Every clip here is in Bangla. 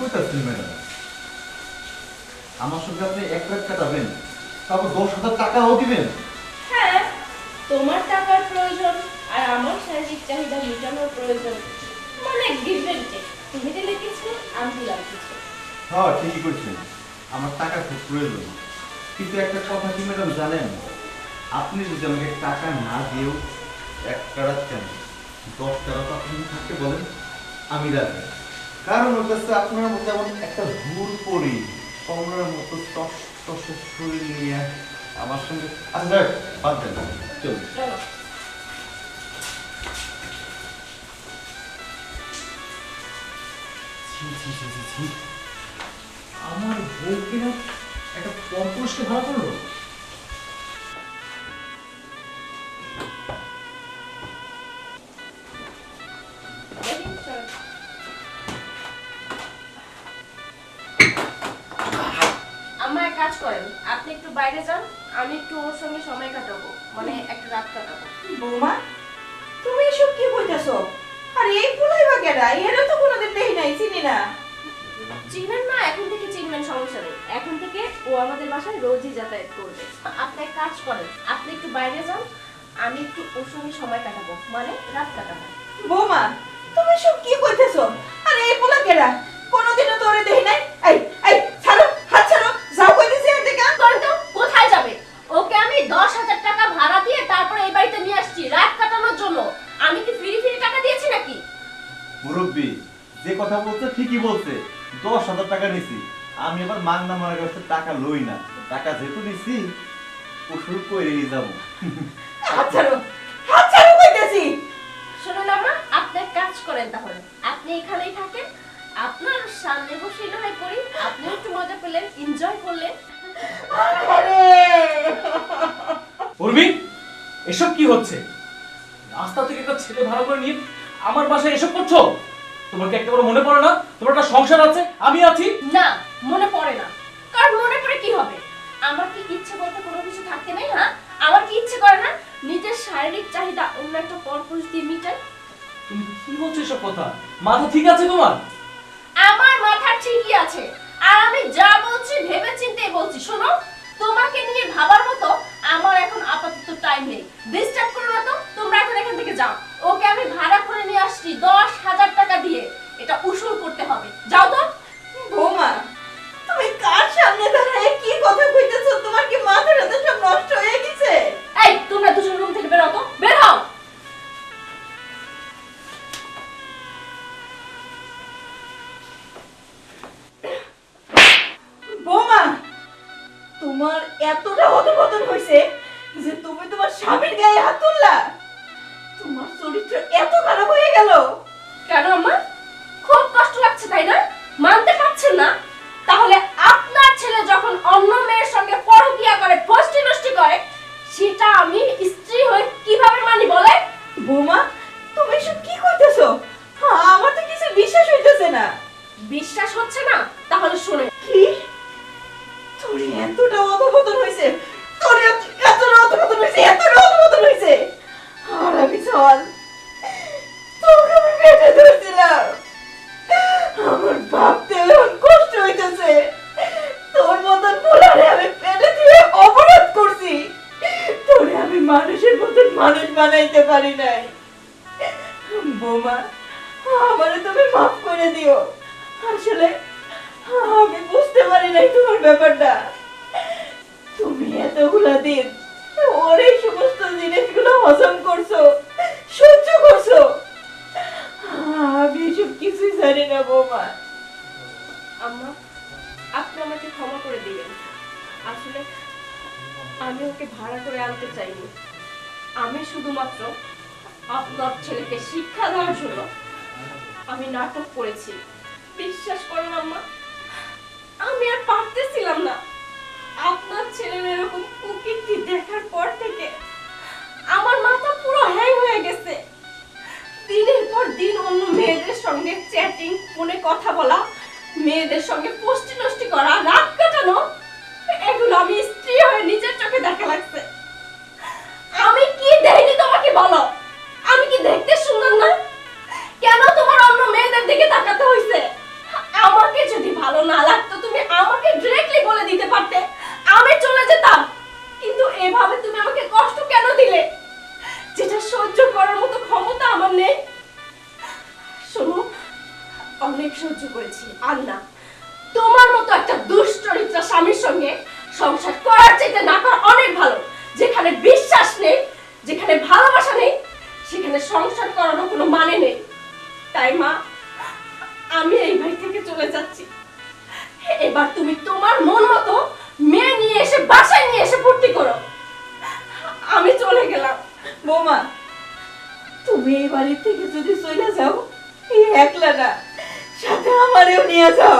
ম্যাডাম। আমার সঙ্গে আপনি এক লাখ কাটাবেন তারপর দশ হাজার টাকাও দিবেন। হ্যাঁ তোমার টাকার প্রয়োজন আর আমার শারীরিক চাহিদা মেটানোর প্রয়োজন। অনেক ডিফারেন্টে তুমি দিলে কিছু আমি দিলাম কিছু। হ্যাঁ ঠিকই করছেন আমার টাকা খুব প্রয়োজন। কিন্তু একটা কথা কি ম্যাডাম জানেন? আপনি যদি আমাকে টাকা না দিয়েও এক কারাত কেন দশ কারাত আপনি থাকতে বলেন আমি রাজি। কারণ আপনার মধ্যে এমন একটা ভুল পড়ি সম্রাটের মতো শরীর নিয়ে আমার সঙ্গে। আচ্ছা বাদ। আমার বউ কিনা একটা পরপুরুষকে ভাড়া করল নাই না চিনবেন না এখন থেকে চিনবেন সমস্যা নেই। এখন থেকে ও আমাদের বাসায় রোজই যাতায়াত করবে। আপনি এক কাজ করেন, আপনি একটু বাইরে যান, আমি একটু ওর সঙ্গে সময় কাটাবো। মানে রাত কাটাবো। বৌমা, তুমি এসব কি করতেছ আরে এই পোলা কেরা কোনোদিনও তোরে দেখি নাই? এই কথা বলছে ঠিকই বলছে। দশ হাজার টাকা নিছি। আমি আবার মাগনা মারা কাছে টাকা লই না। টাকা যেহেতু নিছি ওষুধ করে নিয়ে যাব। হাত ছাড়ো হাত ছাড়ো কইতেছি। শুনুন আমরা আপনি কাজ করেন তাহলে। আপনি এখানেই থাকেন আপনার সামনে বসে নয় করি আপনি একটু মজা পেলেন এনজয় করলেন। উর্মি এসব কি হচ্ছে? রাস্তা থেকে একটা ছেলে ভাড়া করে নিয়ে আমার বাসায় এসব করছ? তোমার কি একেবারে মনে পড়ে না? তোমার একটা সংসার আছে? আমি আছি। না মনে পড়ে না। কারণ মনে পড়ে কি হবে? আমার কি ইচ্ছে বলতে কোনো কিছু থাকতে নেই হ্যাঁ? আমার কি ইচ্ছে করে না? নিজের শারীরিক চাহিদা অন্য একটা পরপুরুষ দিয়ে মিটাই? তুমি কি বলছো এসব কথা? মাথা ঠিক আছে তোমার? আমার মাথা ঠিকই আছে। আর আমি যা বলছি ভেবে চিন্তে বলছি। শোনো তোমাকে নিয়ে ভাবার মতো আমারে তুমি মাফ করে দিও। আসলে আমি বুঝতে পারি নাই তোমার ব্যাপারটা। তুমি এতগুলা দিন ওর এই সমস্ত জিনিসগুলো হজম করছ, সহ্য করছ। আমি এসব কিছুই জানি না, বৌমা। আম্মা, আপনি আমাকে ক্ষমা করে দিবেন। আসলে আমি ওকে ভাড়া করে আনতে চাইনি। আমি শুধুমাত্র আপনার ছেলেকে শিক্ষা দেওয়ার জন্য আমি নাটক করেছি। বিশ্বাস করুন আম্মা। আমি আর পারতেছিলাম না। আপনার ছেলের এরকম কুকীর্তি দেখার পর থেকে আমার মাথা পুরো হ্যাং হয়ে গেছে। দিনের পর দিন অন্য মেয়েদের সঙ্গে চ্যাটিং ফোনে কথা বলা, মেয়েদের সঙ্গে পোস্টি নষ্টি করা, রাত কাটানো, এগুলো আমি স্ত্রী হয়ে নিজের চোখে দেখা লাগছে। আমি কি দেইনি তোমাকে বলো? দিকে তাকাতে হইছে। আমাকে যদি ভালো না লাগতো, তুমি আমাকে डायरेक्टली বলে দিতে পারতে। আমি চলে যেতাম। কিন্তু এভাবে তুমি আমাকে কষ্ট কেন দিলে? যেটা সহ্য করার মতো ক্ষমতা আমার নেই। শুনো, অনেক সহ্য করেছি আর না তোমার মতো একটা দুশ্চরিত্রা স্বামীর সঙ্গে সংসার করার চাইতে না করা অনেক ভালো। যেখানে বিশ্বাস নেই, যেখানে ভালোবাসা নেই, সেখানে সংসার করারও কোনো মানে নেই। তাই মা আমি এই বাড়ি থেকে চলে যাচ্ছি। এবার তুমি তোমার মন মতো মেয়ে নিয়ে এসে বাসায় নিয়ে এসে ভর্তি করো। আমি চলে গেলাম। বৌমা তুমি এই বাড়ি থেকে যদি চলে যাও এই একলা না সাথে আমারেও নিয়ে যাও।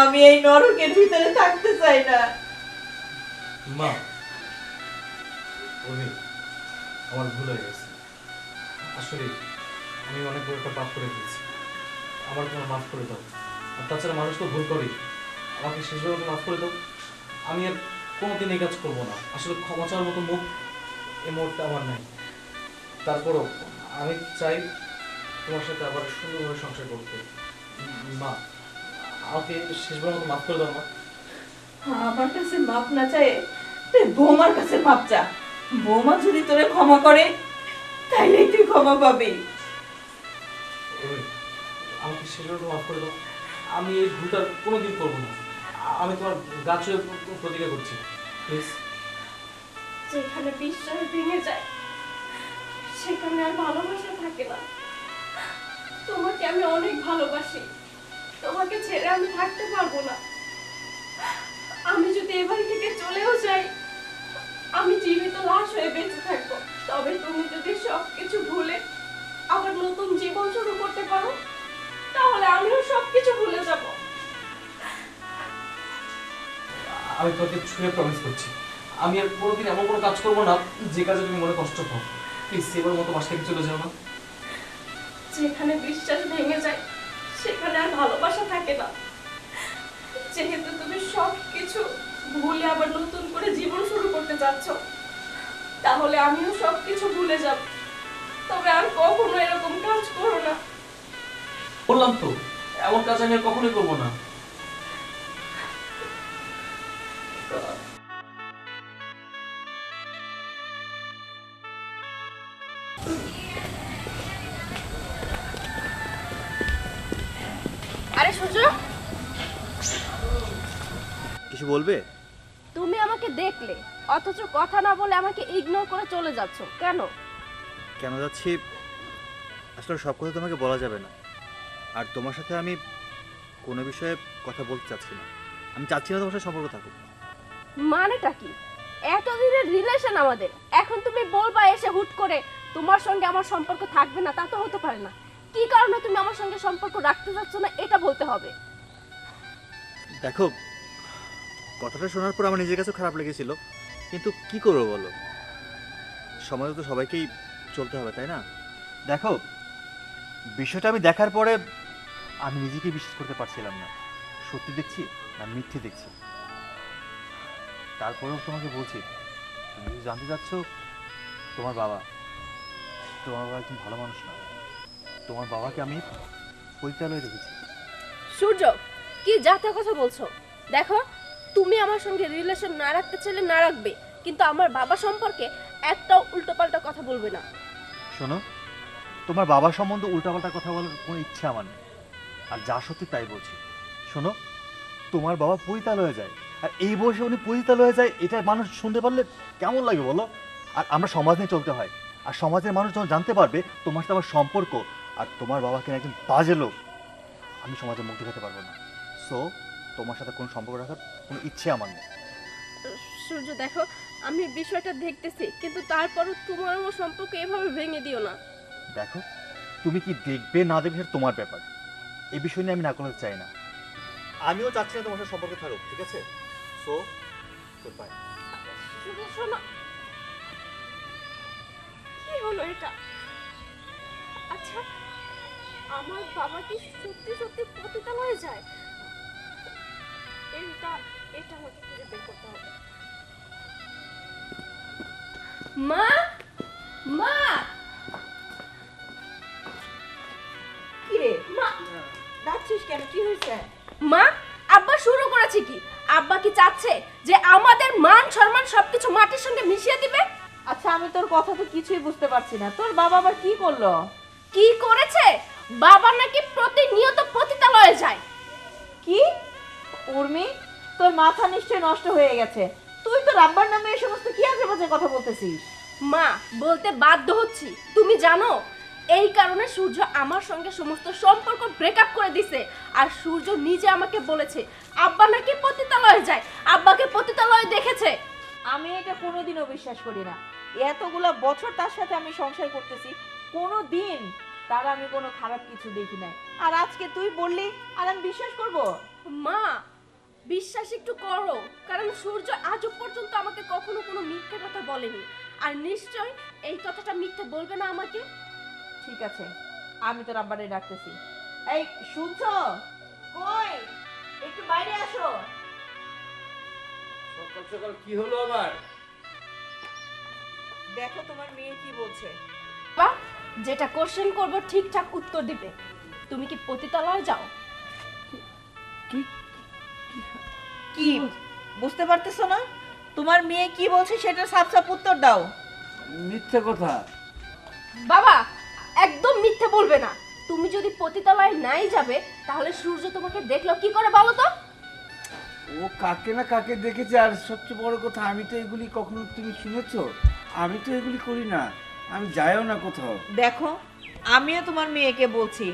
আমি এই নরকের ভিতরে থাকতে চাই না। মা আমার ভুল হয়ে গেছে। আসলে আমি অনেক বড় একটা পাপ করে দিয়েছি আমার তোমার মাফ করে দাও। আর তাছাড়া মানুষ তো ভুল করে আমাকে শেষবার মাফ করে দাও। আমি আর কোনোদিন এই কাজ করব না। আসলে ক্ষমা চাওয়ার মতো মুখ এই মুহূর্তে আমার নাই। তারপরও আমি চাই তোমার সাথে আবার সুন্দরভাবে সংসার করতে। মা, আমাকে শেষবার মতো মাফ করে দাও, মা। আমার কাছে মাপ না চাই তুই বৌমার কাছে মাপ চা। বৌমা যদি তোরে ক্ষমা করে তাইলে তুই ক্ষমা পাবি। সেগুলো মাফ করে দাও। আমি এই ভুলটা কোনোদিন করব না। আমি তোমার গাছ হয়ে প্র- প্রতিজ্ঞা করছি। প্লিজ যেখানে বিশ্বাস ভেঙে যায়, সেখানে আর ভালোবাসা থাকে না। তোমাকে আমি অনেক ভালোবাসি। তোমাকে ছেড়ে আমি থাকতে পারব না। আমি যদি এবার থেকে চলেও যাই, আমি জীবিত লাশ হয়ে বেঁচে থাকব। তবে তুমি যদি সবকিছু ভুলে আবার নতুন জীবন শুরু করতে পারো তাহলে আমিও সবকিছু ভুলে যাব। আমি তোমাকে ছুঁয়ে প্রমিস করছি। আমি আর কোনোদিন এমন কোনো কাজ করব না যে কাজে তুমি মনে কষ্ট পাও। প্লিজ সেবার মতো বাস থেকে চলে যাও না। যেখানে বিশ্বাস ভেঙে যায় সেখানে আর ভালোবাসা থাকে না। যেহেতু তুমি সব কিছু ভুলে আবার নতুন করে জীবন শুরু করতে যাচ্ছ তাহলে আমিও সব কিছু ভুলে যাব। তবে আর কখনো এরকম কাজ করো না। বললাম তো এমন কাজ আমি আর কখনোই করব না। আরে সূর্য। কিছু বলবে? তুমি আমাকে দেখলে অথচ কথা না বলে আমাকে ইগনোর করে চলে যাচ্ছ। কেন? কেন যাচ্ছি? আসলে সব কথা তোমাকে বলা যাবে না। আর তোমার সাথে আমি কোনো বিষয়ে কথা বলতে চাচ্ছি না। আমি চাচ্ছি না তোমার সাথে সম্পর্ক থাকুক। মানেটা কি? এতদিনের রিলেশন আমাদের। এখন তুমি বলবা এসে হুট করে তোমার সঙ্গে আমার সম্পর্ক থাকবে না তা তো হতে পারে না। কি কারণে তুমি আমার সঙ্গে সম্পর্ক রাখতে চাচ্ছ না এটা বলতে হবে। দেখো কথাটা শোনার পর আমার নিজের কাছে খারাপ লেগেছিল কিন্তু কি করব বলো? সমাজে তো সবাইকেই চলতে হবে তাই না? দেখো বিষয়টা আমি দেখার পরে আমি নিজেকে বিশ্বাস করতে পারছিলাম না। সত্যি দেখছি না মিথ্যে দেখছি। তারপরেও তোমাকে বলছি তুমি জানতে চাচ্ছ তোমার বাবা তোমার বাবা একজন ভালো মানুষ না। তোমার বাবাকে আমি পরিচালয়ে রেখেছি। সূর্য কি জাতীয় কথা বলছো? দেখো তুমি আমার সঙ্গে রিলেশন না রাখতে চাইলে না রাখবে কিন্তু আমার বাবা সম্পর্কে একটাও উল্টোপাল্টা কথা বলবে না। শোনো তোমার বাবা সম্বন্ধে উল্টাপাল্টা কথা বলার কোনো ইচ্ছে আমার নেই। আর যা সত্যি তাই বলছি। শোনো তোমার বাবা পরিতাল হয়ে যায়। আর এই বয়সে উনি পরিতাল হয়ে যায় এটা মানুষ শুনতে পারলে কেমন লাগে বলো? আর আমরা সমাজ নিয়ে চলতে হয়। আর সমাজের মানুষ যখন জানতে পারবে তোমার সাথে আমার সম্পর্ক আর তোমার বাবাকে একজন বাজে লোক আমি সমাজে মুখ দেখাতে পারব না। সো তোমার সাথে কোনো সম্পর্ক রাখার কোনো ইচ্ছে আমার নেই। সূর্য দেখো আমি বিষয়টা দেখতেছি কিন্তু তারপরও তোমার আমার সম্পর্ক এভাবে ভেঙে দিও না। দেখো তুমি কি দেখবে না দেখবে সেটা তোমার ব্যাপার। এই বিষয় নিয়ে আমি না করতে চাই না। আমিও চাচ্ছি না তোমার সাথে সম্পর্ক থাকুক ঠিক আছে? সো গুড বাই শোনো। কি হলো এটা? আচ্ছা আমার বাবা কি সত্যি সত্যি পতিতা হয়ে যায়? এটা এটা আমাকে খুঁজে বের করতে হবে। মা! মা! কি রে? মা! ডাকছিস কেন? কি হয়েছে? মা আব্বা শুরু করেছে কি? আব্বা কি চাচ্ছে যে আমাদের মান সম্মান সবকিছু মাটির সঙ্গে মিশিয়ে দিবে? আচ্ছা আমি তোর কথা তো কিছুই বুঝতে পারছি না। তোর বাবা আবার কি করল? কি করেছে? বাবা নাকি প্রতিনিয়ত পতিতালয়ে যায়। কি? উর্মি তোর মাথা নিশ্চয় নষ্ট হয়ে গেছে। তুই তো রাব্বার নামে এই সমস্ত কি আজে বাজে কথা বলতেছিস? মা বলতে বাধ্য হচ্ছি। তুমি জানো এই কারণে সূর্য আমার সঙ্গে সমস্ত সম্পর্ক ব্রেকআপ করে দিছে। আর সূর্য নিজে আমাকে বলেছে আব্বা নাকি পতিতালয়ে যায়? আব্বাকে পতিতালয়ে দেখেছে? আমি এটা কোনোদিনও বিশ্বাস করি না। এতগুলো বছর তার সাথে আমি সংসার করতেছি কোনো দিন তার আমি কোনো খারাপ কিছু দেখি নাই। আর আজকে তুই বললি আর আমি বিশ্বাস করব? মা বিশ্বাস একটু করো কারণ সূর্য আজও পর্যন্ত আমাকে কখনো কোনো মিথ্যে কথা বলেনি। আর নিশ্চয় এই কথাটা মিথ্যে বলবে না আমাকে? ঠিক আছে আমি তোর আব্বারে ডাকতেছি। এই শুনছো? কই? একটু বাইরে আসো। সকাল সকাল কি হলো আবার? দেখো তোমার মেয়ে কি বলছে। বা যেটা কোশ্চেন করব ঠিকঠাক উত্তর দিবে। তুমি কি পতিতালয়ে যাও? কি বুঝতে পারতেছো না? তোমার মেয়ে কি বলছে সেটা সাপ সাপ উত্তর দাও। মিথ্যে কথা। বাবা একদম মিথ্যে বলবে না। তুমি যদি পতিতালয়ে নাই যাবে তাহলে সূর্য তোমাকে দেখল কি করে বলো তো? ও কাকে না কাকে দেখেছে আর সবচেয়ে বড় কথা আমি তো এগুলি কখনো তুমি শুনেছো? আমি তো এগুলি করি না আমি যাইও না কোথাও। দেখো আমিও তোমার মেয়েকে বলছি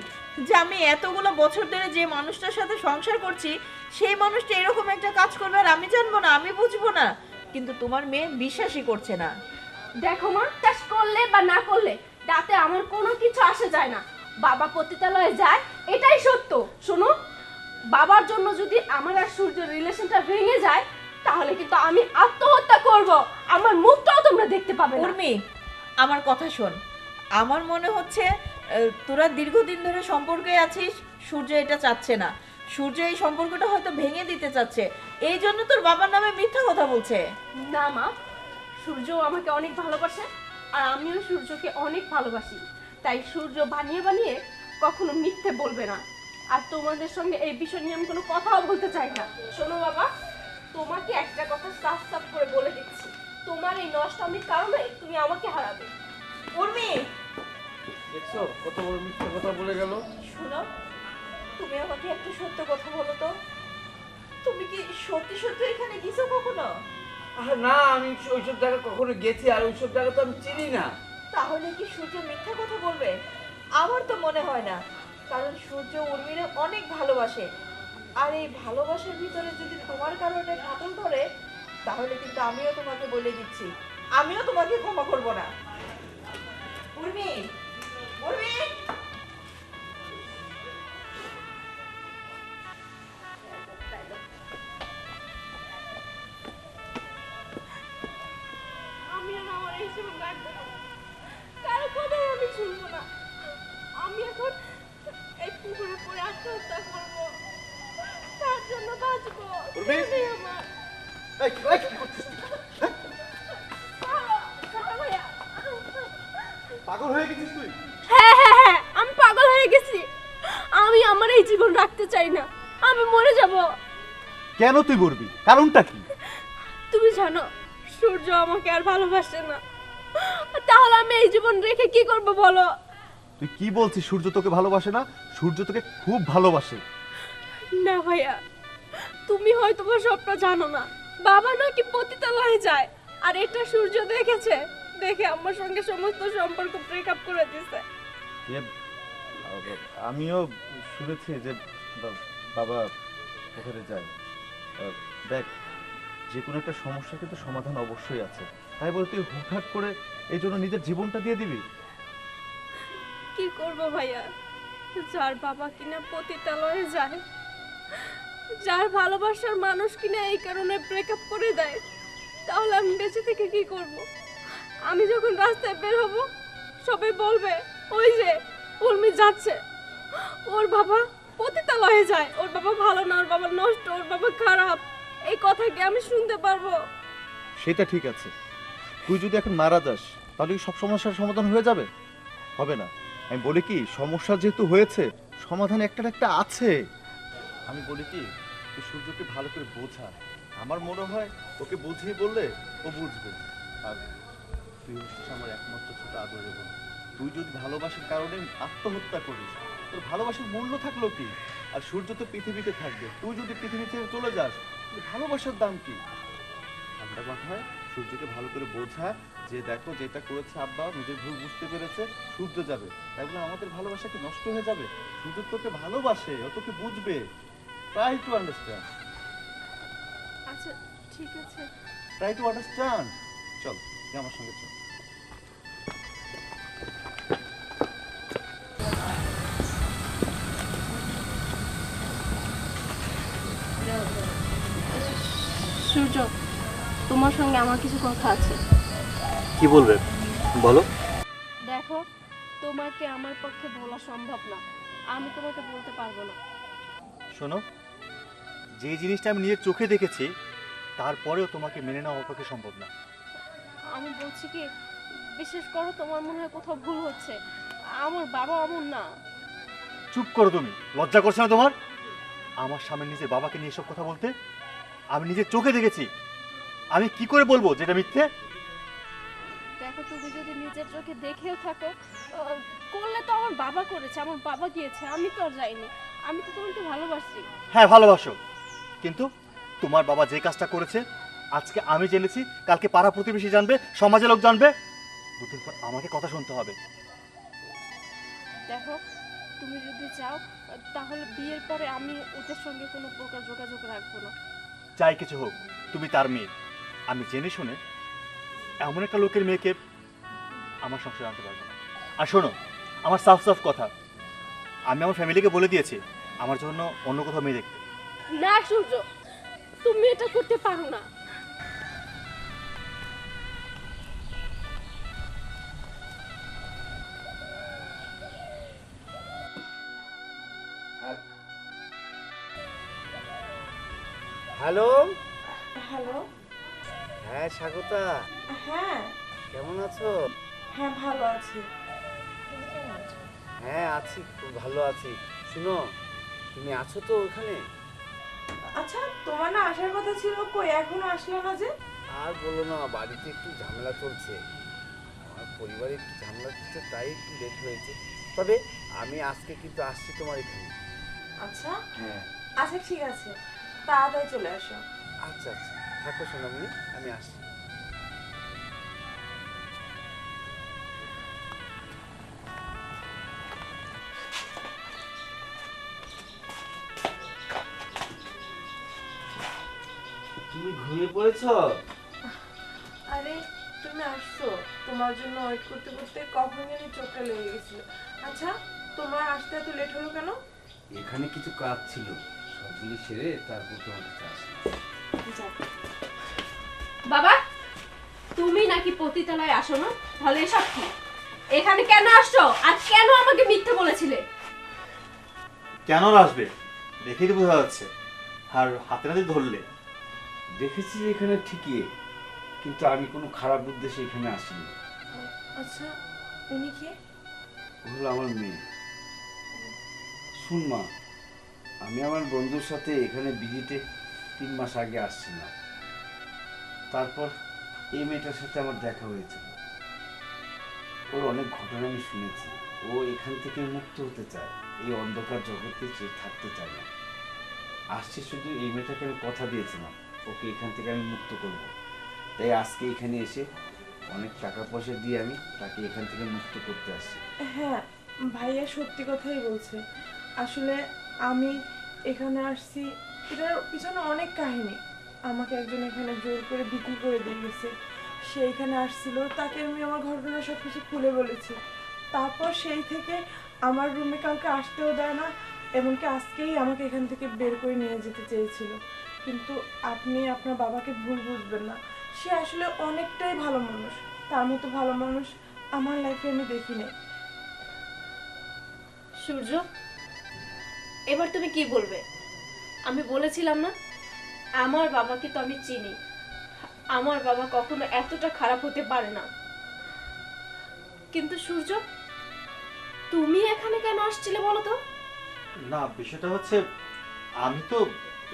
যে আমি এতগুলো বছর ধরে যে মানুষটার সাথে সংসার করছি সেই মানুষটা এরকম একটা কাজ করবে আর আমি জানব না আমি বুঝব না। কিন্তু তোমার মেয়ে বিশ্বাসই করছে না। দেখো মা চাষ করলে বা না করলে তাতে আমার কোনো কিছু আসে যায় না। বাবা পতিতালয়ে যায় এটাই সত্য। শোনো বাবার জন্য যদি আমার আর সূর্যের রিলেশনটা ভেঙে যায় তাহলে কিন্তু আমি আত্মহত্যা করব। আমার মুখটাও তোমরা দেখতে পাবে উর্মি আমার কথা শোন। আমার মনে হচ্ছে তোরা দীর্ঘদিন ধরে সম্পর্কে আছিস সূর্য এটা চাচ্ছে না। সূর্য এই সম্পর্কটা হয়তো ভেঙে দিতে চাচ্ছে। এই জন্য তোর বাবার নামে মিথ্যা কথা বলছে। না মা সূর্য আমাকে অনেক ভালোবাসে। আর আমিও সূর্যকে অনেক ভালোবাসি। তাই সূর্য বানিয়ে বানিয়ে কখনো মিথ্যে বলবে না। আর তোমাদের সঙ্গে এই বিষয় নিয়ে আমি কোনো কথাও বলতে চাই না। শোনো বাবা তোমাকে একটা কথা সাফ সাফ করে বলে দিচ্ছি। তোমার এই নষ্টামির কারণে তুমি আমাকে হারাবে। উর্মি! দেখছ কত বড় মিথ্যে কথা বলে গেল। শোনো তুমি আমাকে একটা সত্য কথা বলো তো। তুমি কি সত্যি সত্যি এখানে গেছো কখনো? না, আমি ওইসব জায়গা কখনো গেছি, আর ওইসব জায়গা তো আমি চিনি না। তাহলে কি সূর্য মিথ্যা কথা বলবে? আমার তো মনে হয় না, কারণ সূর্য উর্মিরে অনেক ভালোবাসে। আর এই ভালোবাসার ভিতরে যদি তোমার কারণে ফাটল ধরে তাহলে কিন্তু আমিও তোমাকে বলে দিচ্ছি। আমিও তোমাকে ক্ষমা করব না। উর্মি উর্মি! কেন তুই মরবি? কারণটা কি? তুমি জানো সূর্য আমাকে আর ভালোবাসে না। তাহলে আমি এই জীবন রেখে কি করব বলো? তুই কি বলছিস সূর্য তোকে ভালোবাসে না? সূর্য তোকে খুব ভালোবাসে। না ভাইয়া তুমি হয়তো বা সবটা জানো না। বাবা নাকি পতিতালয়ে যায় আর এটা সূর্য দেখেছে। দেখে আমার সঙ্গে সমস্ত সম্পর্ক ব্রেকআপ করে এ, আমিও শুনেছি যে বাবা ওখানে যায়। দেখ যে কোনো একটা সমস্যা কিন্তু সমাধান অবশ্যই আছে। তাই বলে তুই হুটহাট করে এই জন্য নিজের জীবনটা দিয়ে দিবি? কি করব ভাইয়া? যার বাবা কিনা পতিতালয়ে যায়, যার ভালোবাসার মানুষ কিনা এই কারণে ব্রেকআপ করে দেয়, তাহলে আমি বেঁচে থেকে কি করব? আমি যখন রাস্তায় বের হব, সবাই বলবে, ওই যে, উর্মি যাচ্ছে। ওর বাবা পতিতালয়ে যায়। ওর বাবা ভালো না, ওর বাবা নষ্ট, ওর বাবা খারাপ। এই কথা কি আমি শুনতে পারব? সেটা ঠিক আছে। তুই যদি এখন মারা যাস, তাহলে কি সব সমস্যার সমাধান হয়ে যাবে? হবে না। আমি বলি কি, সমস্যা যেহেতু হয়েছে, সমাধান একটা না একটা আছে। আমি বলি কি, তুই সূর্যকে ভালো করে বোঝা। আমার মনে হয় ওকে বুঝিয়ে বললে ও বুঝবে। আর তুই হচ্ছিস আমার একমাত্র ছোট আদরের তুই যদি ভালোবাসার কারণে আত্মহত্যা করিস তোর ভালোবাসার মূল্য থাকল কি? আর সূর্য তো পৃথিবীতে থাকবে। তুই যদি পৃথিবী থেকে চলে যাস ভালোবাসার দাম কি? আমরা কথা সূর্যকে ভালো করে বোঝা যে দেখো যেটা করেছে আব্বা নিজের ভুল বুঝতে পেরেছে সূর্য যাবে। তাই বলে আমাদের ভালোবাসা কি নষ্ট হয়ে যাবে? সূর্য তোকে ভালোবাসে ও তোকে বুঝবে। ট্রাই টু আন্ডারস্ট্যান্ড আচ্ছা ঠিক আছে। ট্রাই টু আন্ডারস্ট্যান্ড চল আমার সঙ্গে চল। তোমার সঙ্গে আমার কিছু কথা আছে। কি বলবে? বলো। দেখো তোমাকে আমার পক্ষে বলা সম্ভব না। আমি তোমাকে বলতে পারব না। শোনো যে জিনিসটা আমি নিজের চোখে দেখেছি তারপরেও তোমাকে মেনে নেওয়া আমার পক্ষে সম্ভব না। আমি বলছি কি বিশেষ করো তোমার মনে হয় কোথাও ভুল হচ্ছে। আমার বাবা অমন না। চুপ করো তুমি লজ্জা করছে না তোমার? আমার সামনে নিজের বাবাকে নিয়ে এসব কথা বলতে আমি নিজের চোখে দেখেছি আমি কি করে বলব যেটা মিথ্যে? দেখো তুমি যদি নিজের চোখে দেখেও থাকো আহ, করলে তো আমার বাবা করেছে আমার বাবা গিয়েছে আমি তো আর যাইনি। আমি তো তোমাকে ভালোবাসি। হ্যাঁ ভালোবাসো। কিন্তু তোমার বাবা যে কাজটা করেছে আজকে আমি জেনেছি কালকে পাড়া প্রতিবেশী জানবে সমাজের লোক জানবে। দুদিন পর আমাকে কথা শুনতে হবে। দেখো তুমি যদি চাও তাহলে বিয়ের পরে আমি ওদের সঙ্গে কোনো প্রকার যোগাযোগ রাখব না। যাই কিছু হোক তুমি তার মেয়ে। আমি জেনে শুনে এমন একটা লোকের মেয়েকে আমার সংসারে আনতে পারব না। আর শোনো আমার সাফ সাফ কথা আমি আমার ফ্যামিলিকে বলে দিয়েছি আমার জন্য অন্য কোথাও মেয়ে দেখতে। না সূর্য তুমি এটা করতে পারো না। হ্যালো? হ্যালো হ্যাঁ স্বাগতা। হ্যাঁ। কেমন আছো? হ্যাঁ ভালো আছি? হ্যাঁ আছি খুব ভালো আছি। শুনো তুমি আছো তো ওখানে? আচ্ছা তোমার না আসার কথা ছিল কই? এখনও আসলো না যে? আর বলো না বাড়িতে একটু ঝামেলা চলছে। আমার পরিবারে একটু ঝামেলা চলছে তাই একটু লেট হয়েছে। তবে আমি আজকে কিন্তু আসছি তোমার এখানে। আচ্ছা। হ্যাঁ। আচ্ছা ঠিক আছে। তাড়াতাড়ি চলে আসো। আচ্ছা আচ্ছা। থাকো সোনামণি আমি আসছি। তুমি ঘুমিয়ে পড়েছো? আরে তুমি আসছো। তোমার জন্য ওয়েট করতে করতে কখন জানি চোখটা লেগে গেছিল। আচ্ছা তোমার আসতে এত লেট হলো কেন? এখানে কিছু কাজ ছিল। সবগুলি সেরে তারপর তোমার কাছে আসলাম বাবা তুমি নাকি পতিতালয়ে আসো না? তাহলে এসব কি? এখানে কেন আসছো? আজ কেন আমাকে মিথ্যে বলেছিলে? কেন আসবে? দেখেই তো বোঝা যাচ্ছে। আর হাতে নাতে ধরলে? দেখেছি এখানে ঠিকই কিন্তু আমি কোনো খারাপ উদ্দেশ্যে এখানে আসিনি। আচ্ছা উনি কে? হলো আমার মেয়ে। শুন মা আমি আমার বন্ধুর সাথে এখানে ভিজিটে তিন মাস আগে আসছিলাম। তারপর এই মেয়েটার সাথে আমার দেখা হয়েছিল। ওর অনেক ঘটনা আমি শুনেছি। ও এখান থেকে মুক্ত হতে চায়। এই অন্ধকার জগতে সে থাকতে চায় না। আসছে শুধু এই মেয়েটাকে আমি কথা দিয়েছিলাম। ওকে এখান থেকে আমি মুক্ত করব। তাই আজকে এখানে এসে অনেক টাকা পয়সা দিয়ে আমি তাকে এখান থেকে মুক্ত করতে আসছি। হ্যাঁ ভাইয়া সত্যি কথাই বলছে। আসলে আমি এখানে আসছি এটার পিছনে অনেক কাহিনী। আমাকে একজন এখানে জোর করে বিক্রি করে দিয়ে গেছে। সে এখানে আসছিল, তাকে আমি আমার ঘটনা সব কিছু খুলে বলেছি। তারপর সেই থেকে আমার রুমে কাউকে আসতেও দেয় না, এমনকি আজকেই আমাকে এখান থেকে বের করে নিয়ে যেতে চেয়েছিল। কিন্তু আপনি আপনার বাবাকে ভুল বুঝবেন না। সে আসলে অনেকটাই ভালো মানুষ। তার মতো ভালো মানুষ আমার লাইফে আমি দেখি দেখিনি। সূর্য, এবার তুমি কি বলবে? আমি বলেছিলাম না? আমার বাবাকে তো আমি চিনি। আমার বাবা কখনো এতটা খারাপ হতে পারে না। কিন্তু সূর্য তুমি এখানে কেন আসছিলে বলো তো? না বিষয়টা হচ্ছে আমি তো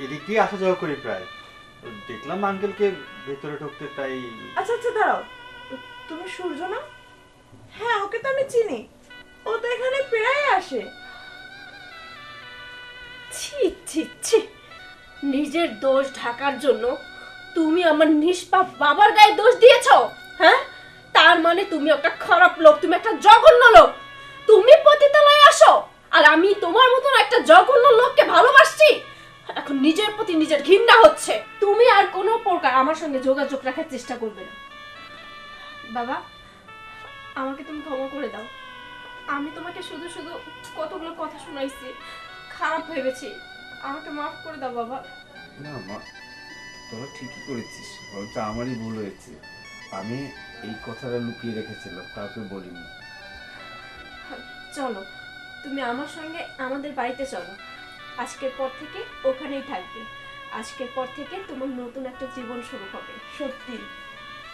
এদিক দিয়ে আসা যাওয়া করি প্রায়। দেখলাম আঙ্কেলকে ভেতরে ঢুকতে তাই আচ্ছা আচ্ছা দাঁড়াও। তুমি সূর্য না? হ্যাঁ ওকে তো আমি চিনি। ও তো এখানে প্রায় আসে। ছি ছি। নিজের দোষ ঢাকার জন্য তুমি আমার নিষ্পাপ বাবার গায়ে দোষ দিয়েছ হ্যাঁ? তার মানে তুমি একটা খারাপ লোক, তুমি একটা জঘন্য লোক। তুমি পতিতালয়ে আসো, আর আমি তোমার মতন একটা জঘন্য লোককে ভালোবাসছি। এখন নিজের প্রতি নিজের ঘৃণা হচ্ছে। তুমি আর কোনো প্রকার আমার সঙ্গে যোগাযোগ রাখার চেষ্টা করবে না। বাবা, আমাকে তুমি ক্ষমা করে দাও। আমি তোমাকে শুধু শুধু কতগুলো কথা শোনাইছি, খারাপ ভেবেছি। আমাকে মাফ করে দাও বাবা। না মা তোরা ঠিকই করেছিস। বরঞ্চ আমারই ভুল হয়েছে। আমি এই কথাটা লুকিয়ে রেখেছিলাম কাউকে বলিনি। চলো তুমি আমার সঙ্গে আমাদের বাড়িতে চলো। আজকের পর থেকে ওখানেই থাকবে। আজকের পর থেকে তোমার নতুন একটা জীবন শুরু হবে সত্যি।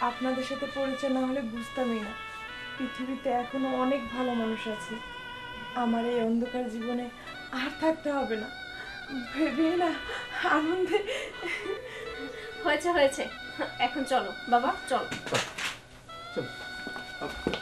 আপনাদের সাথে পরিচয় না হলে বুঝতামই না। পৃথিবীতে এখনও অনেক ভালো মানুষ আছে। আমার এই অন্ধকার জীবনে আর থাকতে হবে না। ভেবে না আনন্দে। হয়েছে হয়েছে। এখন চলো বাবা চলো। চল।